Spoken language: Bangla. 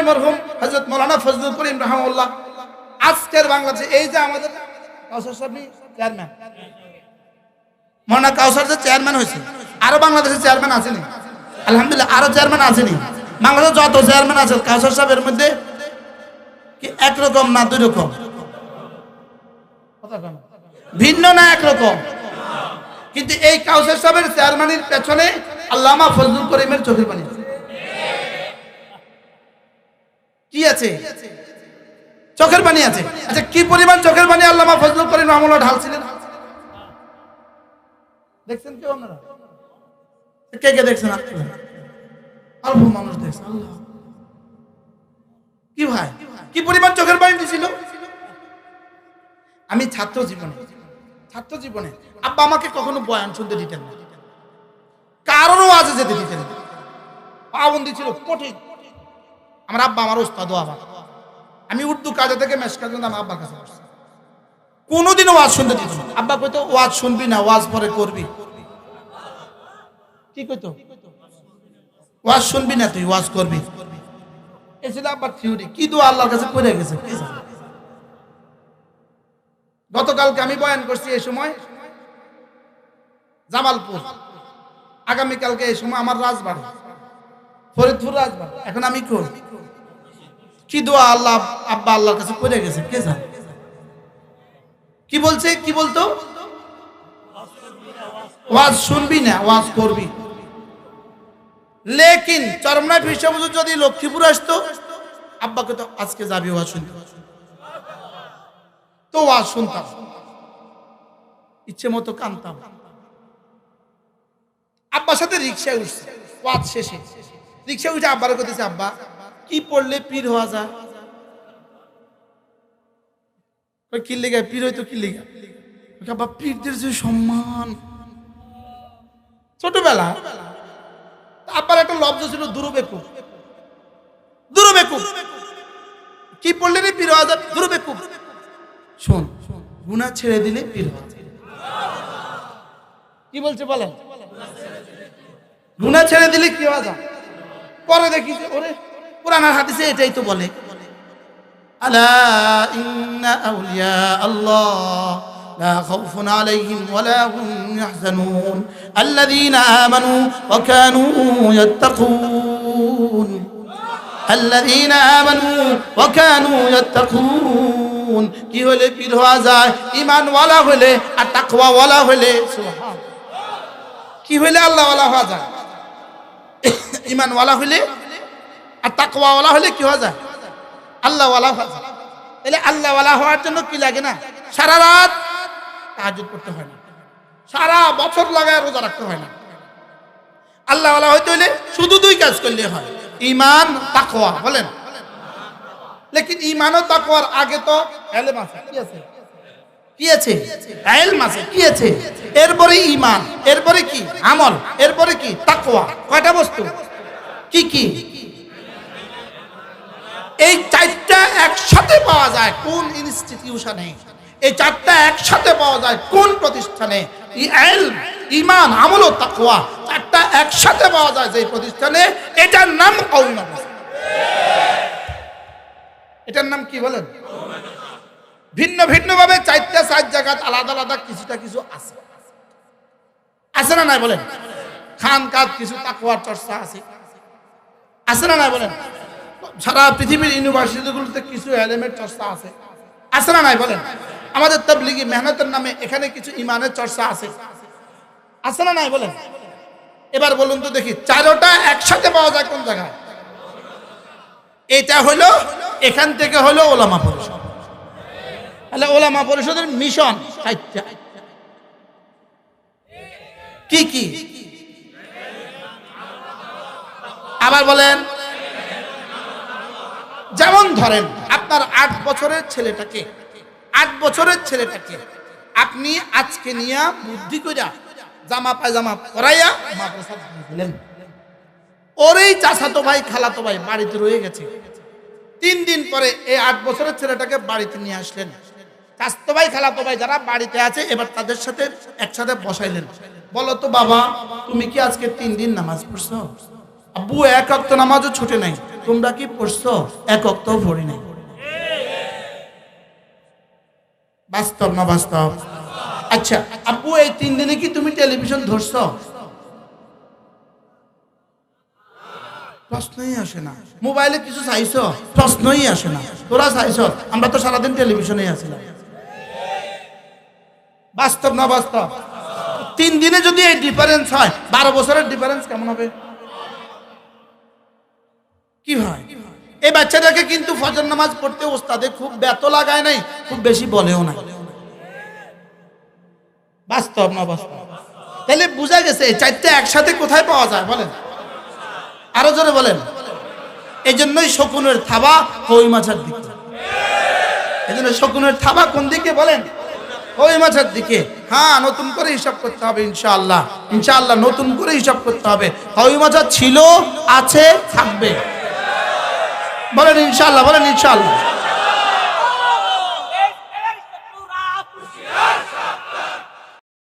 ভাই মরহুম হজরত মৌলানা ফজলুল করিম রহমুল্লাহ আজকের বাংলাদেশে এই যে আমাদের চেয়ারম্যান মৌলানা কাউসার যে চেয়ারম্যান হয়েছে, আরও বাংলাদেশে চেয়ারম্যান আসেনি আলহামদুলিল্লাহ, আরও চেয়ারম্যান আসেনি বাংলাদেশে যত চেয়ারম্যান আছে, কাউসার সাহেবের মধ্যে কি একরকম না দুই রকম ভিন্ন না একরকম? কিন্তু এই কাউসার সাহেবের চেয়ারম্যানের পেছনে আল্লামা ফজলুল করিমের চোখের পানি। কি আছে? চোখের পানি আছে। আচ্ছা কি পরিমাণ চোখের পানি আল্লামা ফজলুল করিম রহমুল্লাহ ঢালছিলেন। দেখছেন কেউ আপনারা? কে কে দেখছেন? আপনারা অল্প মানুষ দেখছেন। আল্লাহ। কি ভাই? কি পরিমাণ চোখের পানি দিছিল? আমি ছাত্র জীবনে ছাত্র জীবনে আব্বা আমাকে কখনো বয়ান শুনতে দিতেন না। কারোরও আজে যেতে দিতেন পাবন্দি ছিল কঠিন। আমার আব্বা, আমার ওস্তাদ আবার আমি উর্দু কাজে থেকে মেশ কাজে আমার আব্বার কাছে বসছি। কোনোদিনও ওয়াজ শুনতে দিত না। আব্বা কইতো, ওয়াজ শুনবি না, ওয়াজ পরে করবি। কি কইতো? ওয়াজ শুনবি না তুই, ওয়াজ করবি। এ ছিল আব্বার থিওরি কি দোয়া আল্লাহর কাছে করে গেছে? গতকালকে আমি বয়ান করছি এই সময়, জামালপুর। আগামীকালকে এই সময় আমার রাজবাড়ি, ফরিদপুর রাজবাড়ি। এখন আমি কই কি দোয়া আল্লাহ আব্বা আল্লাহর কাছে করে গেছে? কে জানে? কি বলছে? কি বলতো? ওয়াজ শুনবি না, ওয়াজ করবি। লেকিন চরমনায় ফিরসাবুজুর যদি লক্ষ্মীপুর আসতো, আব্বাকে তো আজকে যাবি ওয়াজ শুনতে। তো ওয়াজ শুনতাম। ইচ্ছে মতো কানতাম। আব্বার সাথে রিক্সায় উঠছে। ওয়াজ শেষে। রিক্সা উঠে আব্বার করতেছে আব্বা কি পড়লে পীর হওয়া যায়? কি লেগে পীর হয়তো কি লেগে আব্বা পীরদের যে সম্মান। ছোটবেলা আব্বার একটা লব্জ ছিল দুরুবেকু দুরুবেকু কি পড়লে রে পীর হওয়া যায়? দুরুবেকু শোন গুণা ছেড়ে দিলে পীর। কি বলছে বলেন? গুণা ছেড়ে দিলে কি হওয়া যায়? পরে দেখি যে, ওরে পুরানার হাদিসে এটাই তো বলে আলা ইন্না আউলিয়া আল্লাহ لا خوف عليهم ولا هم يحزنون الذين آمنوا وكانوا يتقون الذين آمنوا وكانوا يتقون কি হলে পীর হওয়া যায় ইমান ওয়ালা হলে আর তাকওয়া ওয়ালা হলে সুবহান কি হলে আল্লাহ ওয়ালা হওয়া যায় ইমান ওয়ালা হলে আর তাকওয়া ওয়ালা হলে কি হওয়া যায়? আল্লাহ ওয়ালা হওয়া যায়। তাহলে আল্লাহ ওয়ালা হওয়ার জন্য কি লাগে না? সারা রাত তাহাজ্জুদ করতে হয় না। সারা বছর লাগায় রোজা রাখতে হয় না। আল্লাহ ওয়ালা হইতে হইলে শুধু দুই কাজ করলে হয়। ইমান তাকওয়া, বলেন? লেকিন ইমান ও তাকওয়ার আগে তো এলেম আছে। কি আছে? কি আছে? এলম আছে। কি আছে? এরপরে ইমান এরপরে কি? আমল, এরপরে কি? তাকওয়া। কয়টা বস্তু? কি কি? এই চারটা একসাথে পাওয়া যায় কোন ইনস্টিটিউশনে এই চারটা একসাথে পাওয়া যায় কোন প্রতিষ্ঠানে? ইমান, আমল ও তাকওয়া, চারটা একসাথে পাওয়া যায় যে প্রতিষ্ঠানে। এটার নাম কৌল এটার নাম কি বলেন? ভিন্ন ভিন্ন ভাবে চারটা চার জায়গা আলাদা আলাদা কিছুটা কিছু আছে। আছে না নাই বলেন? খান কাজ কিছু তাকুয়ার চর্চা আছে। আছে না নাই বলেন? সারা পৃথিবীর ইউনিভার্সিটিগুলোতে কিছু এলিমেন্ট চর্চা আছে। আছে না নাই বলেন? আমাদের তবলিগি মেহনতের নামে এখানে কিছু ইমানের চর্চা আছে। আছে না নাই বলেন? এবার বলুন তো দেখি, চারোটা একসাথে পাওয়া যায় কোন জায়গায়? এটা হলো, এখান থেকে হলো ওলামা পরিষদ। তাহলে ওলামা পরিষদের মিশন কি কি? আবার বলেন যেমন ধরেন, আপনার আট বছরের ছেলেটাকে, আট বছরের ছেলেটাকে আপনি আজকে নিয়ে বুদ্ধি কইরা জামা পায়জামা পরাইয়া মাদ্রাসা দিলেন ওরই চাচাতো ভাই, খালাতো ভাই বাড়িতে রয়ে গেছে। তিন দিন পরে এই আট বছরের ছেলেটাকে বাড়িতে নিয়ে আসলেন। চাচাতো ভাই, খালাতো ভাই যারা বাড়িতে আছে, এবার তাদের সাথে একসাথে বসাইলেন। বলো তো বাবা, তুমি কি আজকে তিন দিন নামাজ পড়ছো? আব্বু, এক অক্ত নামাজও ছুটে নাই। তোমরা কি পড়ছো এক অক্তও পড়ি নাই। বাস্তব না বাস্তব? আচ্ছা আব্বু এই তিন দিনে কি তুমি টেলিভিশন ধরছো? প্রশ্নই আসে না। মোবাইলে কিছু চাইছো? প্রশ্নই আসে না। তোরা চাইছ? আমরা তো সারাদিন টেলিভিশনে আছিলাম। বাস্তব না বাস্তব? তিন দিনে যদি এই ডিফারেন্স হয়, বারো বছরের ডিফারেন্স কেমন হবে? কি হয় এই বাচ্চাটাকে কিন্তু ফজর নামাজ পড়তে ওস্তাদে খুব ব্যত লাগায় নাই, খুব বেশি বলেও না বাস্তব না বাস্তব? তাহলে বোঝা গেছে চারটে একসাথে কোথায় পাওয়া যায়, বলেন। আরও জোরে বলেন। এই জন্যই শকুনের থাবা কই মাছের দিকে। এই জন্য শকুনের থাবা কোন দিকে, বলেন? কই মাছের দিকে। হ্যাঁ নতুন করে হিসাব করতে হবে, ইনশাআল্লাহ। ইনশাআল্লাহ নতুন করে হিসাব করতে হবে। কই মাছের ছিল, আছে, থাকবে। বলেন ইনশাল্লাহ বলেন ইনশাআল্লাহ।